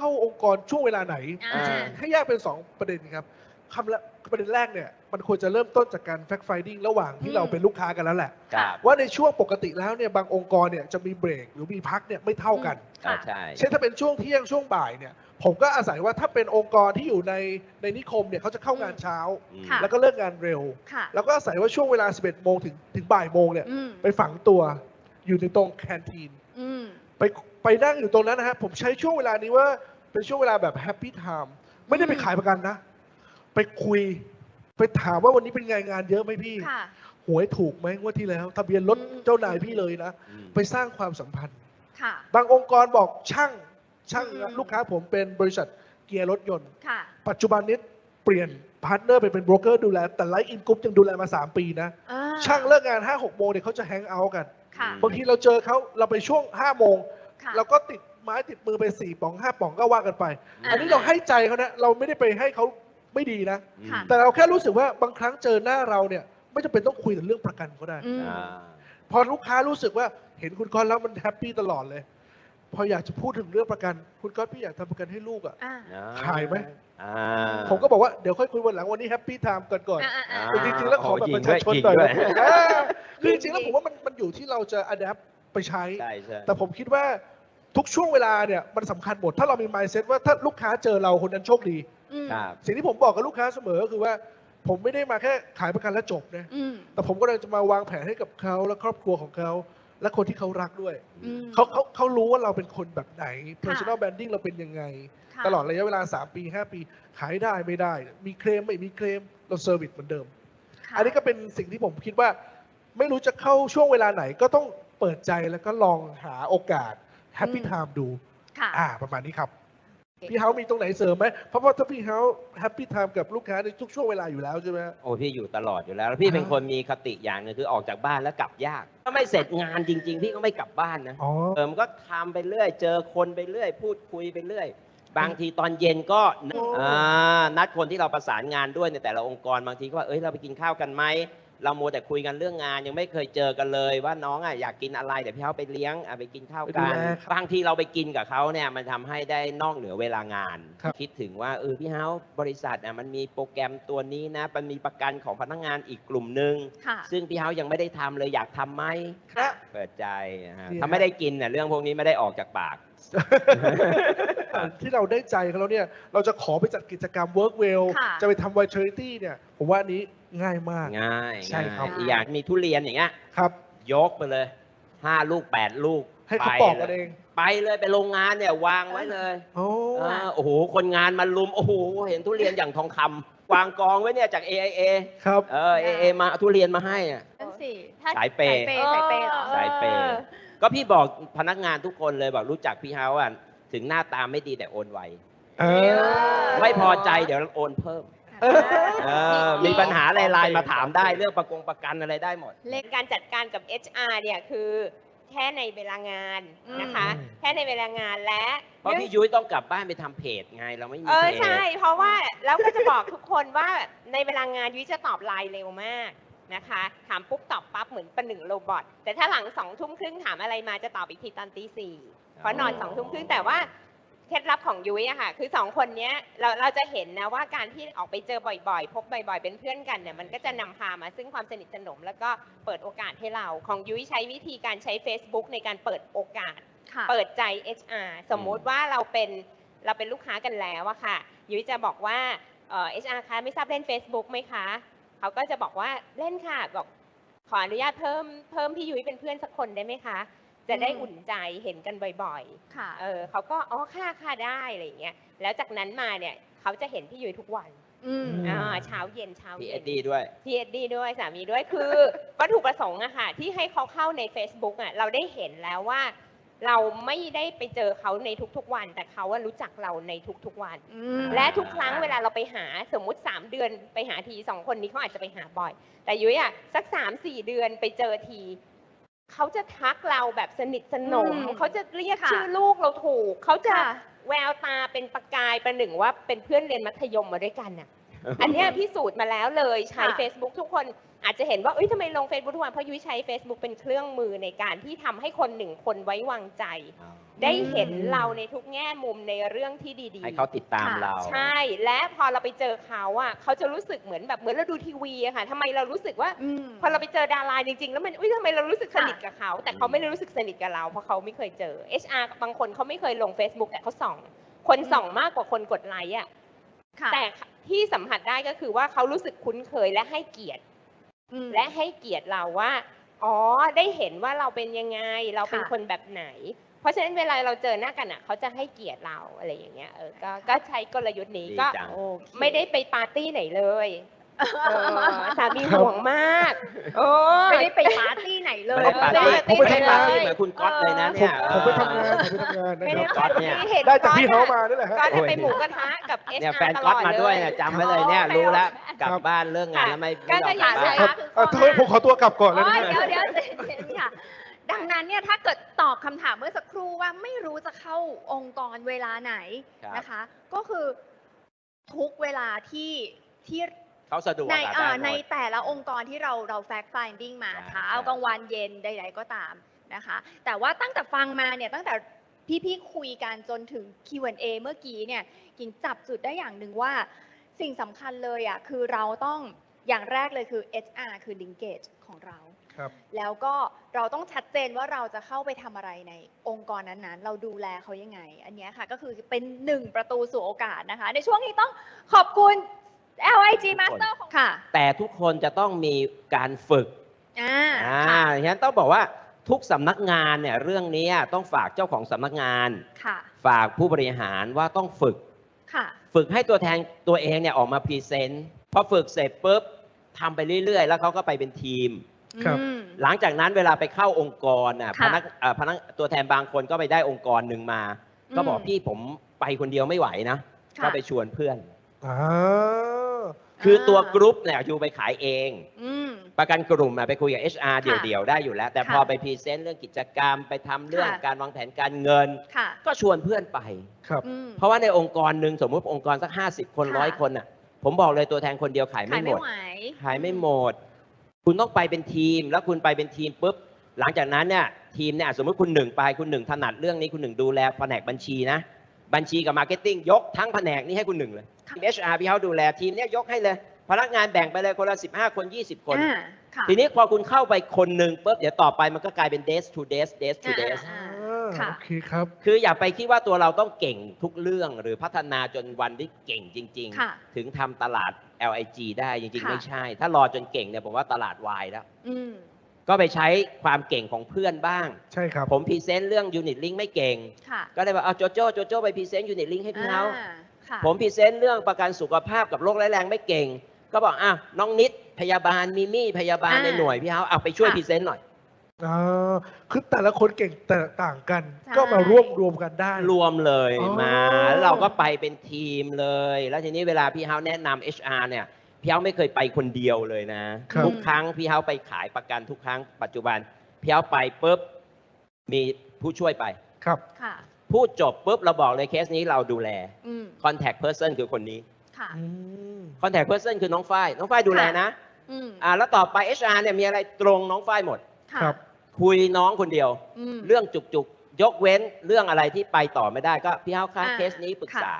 เข้าองค์กรช่วงเวลาไหน อ่าจริงๆให้แยกเป็น 2 ประเด็นครับคำละประเด็นแรกเนี่ยมันควรจะเริ่มต้นจากการ fact finding ระหว่างที่เราเป็นลูกค้ากันแล้วแหละ ครับว่าในช่วงปกติแล้วเนี่ยบางองค์กรเนี่ยจะมีเบรกหรือมีพักเนี่ยไม่เท่ากัน อ่าใช่ เช่นถ้าเป็นช่วงเที่ยงช่วงบ่ายเนี่ยผมก็อาศัยว่าถ้าเป็นองค์กรที่อยู่ในในนิคมเนี่ยเขาจะเข้างานเช้าอืมค่ะ แล้วก็เลิกงานเร็ว ค่ะ แล้วก็อาศัยว่าช่วงเวลา 11 โมงถึงถึงบ่ายโมงเนี่ยอืมไปฝังตัวอยู่ในตรงแคนทีน อืม ไปไปนั่งอยู่ตรงนั้นนะฮะผมใช้ช่วงเวลานี้ว่า เป็นช่วงเวลาแบบแฮปปี้ไทม์ไม่ได้ไปขายประกันนะ ไปคุย ไปถามว่าวันนี้เป็นไงงานเยอะไหมพี่ ค่ะ หวยถูกไหมงว่าที่แล้ว ทะเบียนรถอืมเจ้านายพี่เลยนะ อืม ไปสร้างความสัมพันธ์ ค่ะ บางองค์กรบอกช่างช่างอืม ลูกค้าผมเป็นบริษัทเกียร์รถยนต์ ค่ะ ปัจจุบันนี้เปลี่ยนพาร์ทเนอร์ไปเป็นโบรกเกอร์ดูแล แต่ไลฟ์อินกรุ๊ปยังดูแลมา 3 ปีนะ อ่ช่างเลิกงาน 5 6 โมงเนี่ยเขาจะแฮงเอาท์กัน ค่ะ บางทีเราเจอเขาเราไปช่วง 5 โมง ค่ะ เราก็ติด ไม้ติดมือไป4ป่อง5ป่องก็ว่ากันไปอ่าอันนี้เราให้ใจเขานะเราไม่ได้ไปให้เขาไม่ดีนะ ค่ะ แต่เราแค่รู้สึกว่าบางครั้งเจอหน้าเราเนี่ย ไม่จำเป็นต้องคุยแต่เรื่องประกันก็ได้ อืม อ่าพอลูกค้ารู้สึกว่าเห็นคุณก้อนแล้วมันแฮปปี้ตลอดเลย พออยากจะพูดถึงเรื่องประกัน คุณก้อนพี่อยากทำประกันให้ลูกอะ อ่าขายไหม อ่าผมก็บอกว่าเดี๋ยวค่อยคุยวันหลังวันนี้แฮปปี้ไทม์ก่อนก่อน อ่าอ่าอ่า แต่จริงๆแล้วขอแบบประชาชนหญิงหน่อยด้วยนะหญิงด้วยเออคือจริงๆแล้วผมว่ามันมันอยู่ที่เราจะอัดแอปไปใช้ ใช่ใช่แต่ผมคิดว่า ทุกช่วงเวลาเนี่ยมันสำคัญหมด ถ้าเรามี mindset ว่าถ้าลูกค้าเจอเราคนนั้นโชคดี อืมครับ สิ่งที่ผมบอกกับลูกค้าเสมอก็คือว่า ผมไม่ได้มาแค่ขายประกันแล้วจบนะอืมแต่ผมก็เลยจะมาวางแผนให้กับเขาและครอบครัวของเขาและคนที่เขารักด้วย อืม เขาเขาเขารู้ว่าเราเป็นคนแบบไหน personal branding เราเป็นยังไง ค่ะตลอดระยะเวลา 3 ปี 5 ปี ขายได้ไม่ได้ มีเคลมไม่มีเคลมเราเซอร์วิสเหมือนเดิม ค่ะอันนี้ก็เป็นสิ่งที่ผมคิดว่า ไม่รู้จะเข้าช่วงเวลาไหนก็ต้องเปิดใจแล้วก็ลองหาโอกาส Happy อืม Time ดู ค่ะ อ่า ประมาณนี้ครับ พี่เฮามีตรงไหนเสริมไหมเพราะว่าถ้าพี่เฮา Happy Time กับลูกค้าในทุกช่วงเวลาอยู่แล้วใช่ไหมฮะโอ้พี่อยู่ตลอดอยู่แล้วแล้วพี่เป็นอ่าคนมีคติอย่างหนึงคือออกจากบ้านแล้วกลับยาก ถ้าไม่เสร็จงานจริง ๆ พี่ก็ไม่กลับบ้านนะ อ๋อ เออมันก็ทำไปเรื่อย เจอคนไปเรื่อย พูดคุยไปเรื่อย บางทีตอนเย็นก็นัดโอ้ อ่านัดคนที่เราประสานงานด้วยในแต่ละองค์กรบางทีก็ว่าเอ้ยเราไปกินข้าวกันไหม เราโมวแต่คุยกันเรื่องงานยังไม่เคยเจอกันเลย ว่าน้องอะอยากกินอะไรเดี๋ยวพี่เขาไปเลี้ยงอะไปกินข้าวไปกัดูนแลครับบางทีเราไปกินกับเขาเนี่ยมันทำให้ได้นอกเหนือเวลางานครับคิดถึงว่าเออพี่เฮาบริษัทอะมันมีโปรแกรมตัวนี้นะมันมีประกันของพนักงานอีกกลุ่มหนึ่งค่ะซึ่งพี่เฮายังไม่ได้ทำเลยอยากทำไหมค่ะเปิดใจนะฮะนี่ฮะถ้าไม่ได้กินเนี่ยเรื่องพวกนี้ไม่ได้ออกจากปาก ที่เราได้ใจเขาแล้วเนี่ย เราจะขอไปจัดกิจกรรม Work Well ค่ะจะไปทำ Wide Charity เนี่ย ผมว่าอันนี้ง่ายมาก ง่ายใช่ครับ ง่ายอีกอย่างมีทุเรียนอย่างเงี้ย ครับ ยกไปเลยห้าลูกแปดลูกให้เขาไปบอกกันลยเองไปเลยไปโรงงานเนี่ยวางไว้เลยโอ้เออโอ้โห คนงานมาลุม โอ้โห เห็นทุเรียนอย่างทองคำวางกองไว้เนี่ยจาก AIA ครับ เออ AIA มาเอาทุเรียนมาให้อะ นั่นสิถ้าสายเปย์ สายเปย์เหรอ สายเปย์ ก็พี่บอกพนักงานทุกคนเลยบอกรู้จักพี่เฮาอะถึงหน้าตาไม่ดีแต่โอนไวเออ ไม่พอใจเดี๋ยวโอนเพิ่มเออเออมีปัญหาอะไรไลน์มาถามได้เรื่องประกงประกันอะไรได้หมด เรื่องการจัดการกับ HR เนี่ยคือแค่ในเวลางานนะคะอืมแค่ในเวลางานและเพราะเรื่องพี่ยุ้ยต้องกลับบ้านไปทำเพจไงเราไม่มีเออเพจใช่ เพราะว่าแล้วก็จะบอกทุกคนว่าในเวลางานยุ้ยจะตอบไลน์เร็วมาก นะคะ ถามปุ๊บตอบปั๊บเหมือนประหนึ่งโรบอทแต่ถ้าหลังสองทุ่มครึ่งถามอะไรมาจะตอบอีกทีตอนตีสี่เพราะนอนสองทุ่มครึ่งแต่ว่าเคล็ดลับของยุ้ยอะค่ะ คือสองคนเนี้ยเราเราจะเห็นนะว่าการที่ออกไปเจอบ่อยๆ พบบ่อย ๆ เป็นเพื่อนกันเนี่ยมันก็จะนำพามาซึ่งความสนิทสนม แล้วก็เปิดโอกาสให้เรา ของยุ้ยใช้วิธีการใช้ Facebook ในการเปิดโอกาสค่ะเปิดใจ HR สมมุติว่าเราเป็นเราเป็นลูกค้ากันแล้วอะค่ะ ยุ้ยจะบอกว่าเอ่อ HR คะไม่ทราบเล่น Facebook ไหมคะ เขาก็จะบอกว่าเล่นค่ะบอกขออนุญาตเพิ่มเพิ่มพี่ยุ้ยเป็นเพื่อนสักคนได้ไหมคะ จะได้อืมอุ่นใจเห็นกันบ่อยค่ะๆเออเขาก็อ๋อค่ะค่ะได้อะไรอย่างเงี้ยแล้วจากนั้นมาเนี่ยเขาจะเห็นพี่ยุ้ยทุกวันอืมมอ่าเช้าเย็นเช้าพีเย็เอ็ดดีด้วยพีเอ็ดดีด้วยสามีด้วยคือวัตถุประสงค์อะค่ะที่ให้เขาเข้าใน Facebook อะเราได้เห็นแล้วว่า เราไม่ได้ไปเจอเขาในทุกๆวัน แต่เขาว่ารู้จักเราในทุกๆวันอืมและทุกครั้งเวลาเราไปหาสมมุติ 3 เดือนไปหาทีสองคนนี้เขาอาจจะไปหาบ่อย แต่ยุ้ยอะสัก3ามสี่เดือนไปเจอทีเขาจะทักเราแบบสนิทสนมอืมเขาจะเรียกค่ะชื่อลูกเราถูกเขาจะค่ะแววตาเป็นประกายประหนึ่งว่าเป็นเพื่อนเรียนมัธยมมาด้วยกันน่ะ อันเนี้ยพิสูจน์มาแล้วเลยใช้ ค่ะ Facebook ทุกคนอาจจะเห็นว่าเอ้ยทำไมลง Facebook ทุกวันเพราะยุ้ยใช้ Facebook เป็นเครื่องมือในการที่ทำให้คนหนึ่งคนไว้วางใจ ได้เห็นเราในทุกแง่มุมในเรื่องที่ดีให้เขาติดตามค่ะ เรา ใช่ และพอเราไปเจอเขาอะเขาจะรู้สึกเหมือนแบบเหมือนเราดูทีวีอะค่ะทำไมเรารู้สึกว่า อืม พอเราไปเจอดาราจริงๆ แล้วมันอุ้ยทำไมเรารู้สึกสค่ะนิทกับเขา แต่เขาไม่ได้รู้สึกสนิทกับเราเพราะเขาไม่เคยเจอ HR บางคนเขาไม่เคยลง Facebook แต่เขาส่อง คนส่องมากกว่าคนกดไลค์อะค่ะ แต่ที่สัมผัสได้ก็คือว่าเขารู้สึกคุ้นเคยและให้เกียรติอืมและให้เกียรติเราว่า อ๋อ ได้เห็นว่าเราเป็นยังไง เราเป็นค่ะคนแบบไหน เพราะฉะนั้นเวลาเราเจอหน้ากันอะ เขาจะให้เกียรติเราอะไรอย่างเงี้ย เออ ก็ก็ใช้กลยุทธ์นี้ดีก็จังโอเคไม่ได้ไปปาร์ตี้ไหนเลยเออ สามีครับห่วงมากโอ้ไม่ได้ไปปาร์ตี้ไหนเลไม่ย ได้ปาร์ตี้ผมไม่ไม่ได้ได้ปาปาร์ร์ตี้ตี้เหมือนคุณก๊อตเลยนะผเนี่มยผมไปทำงานผมไปทำงานนะไม่คได้รับก๊อตเนี่ยเห็นได้จากพี่เขาก๊อตมาอะนี่แหละฮะ ก็จะไปโอ้ยหมูกระทะกับเอสเนี่ยอาแฟนตลก๊ออตดมาเลด้วยย เนี่ยจำไว้เลยเนี่ยรู้แล้วกลับครับบ้านเรื่องงานแล้วไม่ก็ไม่ยจะอมอกยากลับจะบ้าน ครับเอ่อทำไมผมขอตัวกลับก่อนเลยอ๋นะอเดี๋ยวเดี๋ยวเดี๋ยวค่ะ ดังนั้นเนี่ยถ้าเกิดตอบคำถามเมื่อสักครู่ว่าไม่รู้จะเข้าองค์กรเวลาไหนครับ นะคะ ก็คือทุกเวลาที่ที่ เขาสะดวกในอะเอ่อได้หมในดแต่ละองค์กรที่เราเรา fact finding มาใช่เช้าใช่ กลางวันเย็นใดๆก็ตามนะคะ แต่ว่าตั้งแต่ฟังมาเนี่ยตั้งแต่พี่ๆคุยกันจนถึง Q&A เมื่อกี้เนี่ยกิ่งจับจุดได้อย่างหนึ่งว่าสิ่งสำคัญเลยอะคือเราต้องอย่างแรกเลยคือ HR คือ linkage ของเรา ครับ แล้วก็เราต้องชัดเจนว่าเราจะเข้าไปทำอะไรในองค์กรนั้นๆ เราดูแลเขายังไง อันเนี้ยค่ะก็คือเป็นหนึ่งประตูสู่โอกาสนะคะ ในช่วงนี้ต้องขอบคุณ LIG Master ของค่ะแต่ทุกคนจะต้องมีการฝึกอ่าอ่าค่ะฉะนั้นต้องบอกว่าทุกสำนักงานเนี่ยเรื่องนี้ต้องฝากเจ้าของสำนักงาน ค่ะฝากผู้บริหารว่าต้องฝึก ค่ะ ฝึกให้ตัวแทนตัวเองเนี่ยออกมาพรีเซนต์พอฝึกเสร็จปุ๊บทำไปเรื่อยๆ แล้วเขาก็ไปเป็นทีม ครับ อืม หลังจากนั้นเวลาไปเข้าองค์กรน่ะพค่ะนักเอ่อพนักตัวแทนบางคนก็ไปได้องค์กรหนึ่งมา ก็บอกอืม พี่ผมไปคนเดียวไม่ไหวนะ ค่ะ ก็ไปชวนเพื่อน อ่า คือตัวกรุ๊ปเนี่ยอยู่ไปขายเอง อืม ประกันกลุ่มน่ะไปคุยกับ HR เดี่ยวๆ ได้อยู่แล้ว แต่ค่ะพอไปพรีเซนต์เรื่องกิจกรรมไปทำเรื่องค่ะ การวางแผนการเงิน ค่ะก็ชวนเพื่อนไป ครับอืม เพราะว่าในองค์กรหนึ่งสมมุติองค์กรสัก 50 คนค่ะ ร้อยคนน่ะ ผมบอกเลยตัวแทนคนเดียวขายขาไม่ยหมไม่ด ไหว ขายไม่หมด คุณต้องไปเป็นทีม แล้วคุณไปเป็นทีมปุ๊บ หลังจากนั้นเนี่ยทีมเนี่ยสมมติคุณหนึ่งไปคุณหนึ่งถนัดเรื่องนี้คุณหนึ่งดูแลแผนกบัญชีนะ บัญชีกับมาร์เก็ตติ้งยกทั้งแผนกนี้ให้คุณหนึ่งเลยค่ะทีม HR พี่เขาดูแลทีมเนี่ยยกให้เลย พนักงานแบ่งไปเลยคนละ 15 คน 20 คน อ่าค่ะ ทีนี้พอคุณเข้าไปคนหนึ่งปุ๊บเดี๋ยวต่อไปมันก็กลายเป็น days to days days to อ่า days อ่าอ่าค่ะ โอเคครับ คืออย่าไปคิดว่าตัวเราต้องเก่งทุกเรื่องหรือพัฒนาจนวันที่เก่งจริง ค่ะๆ ถึงทำตลาด LIG ได้จริงๆ ค่ะ ไม่ใช่ ถ้ารอจนเก่งเนี่ยผมว่าตลาดวายแล้ว อืม ก็ไปใช้ความเก่งของเพื่อนบ้าง ใช่ครับ ผมพรีเซนต์เรื่อง Unit Link ไม่เก่ง ค่ะก็เลยว่าเอาโจโจ้โจโจ้ไปพรีเซนต์ Unit Link ให้พี่เขาอ่าค่ะผมพรีเซนต์เรื่องประกันสุขภาพกับโรคร้ายแรงไม่เก่ง ก็บอกอะน้องนิดพยาบาลมิมี่พยาบาลอ่าในหน่วยพี่เขาเอาไปช่วยค่ะพรีเซนต์หน่อยอ่าคือแต่ละคนเก่งแต่ต่างกัน ใช่ ก็มาร่วมรวมกันได้ รวมเลยอ๋อ มาแล้วเราก็ไปเป็นทีมเลย แล้วทีนี้เวลาพี่เฮาแนะนำ HR เนี่ย พี่เฮาไม่เคยไปคนเดียวเลยนะ ครับ ทุกครั้งพี่เฮาไปขายประกันทุกครั้งปัจจุบันพี่เฮาไปปุ๊บมีผู้ช่วยไป ครับ ค่ะ พูดจบปุ๊บเราบอกเลยเคสนี้เราดูแล อืม contact person คือคนนี้ ค่ะอืม contact person คือน้องฝ้ายน้องฝ้ายดูแลนะอืม อ่าแล้วต่อไป HR เนี่ยมีอะไรตรงน้องฝ้ายหมด ค่ะครับ คุยน้องคนเดียวอืมเรื่องจุกๆ ยกเว้นเรื่องอะไรที่ไปต่อไม่ได้ก็พี่เฮาคะอ่าเคสนี้ปรึกษาค่ะ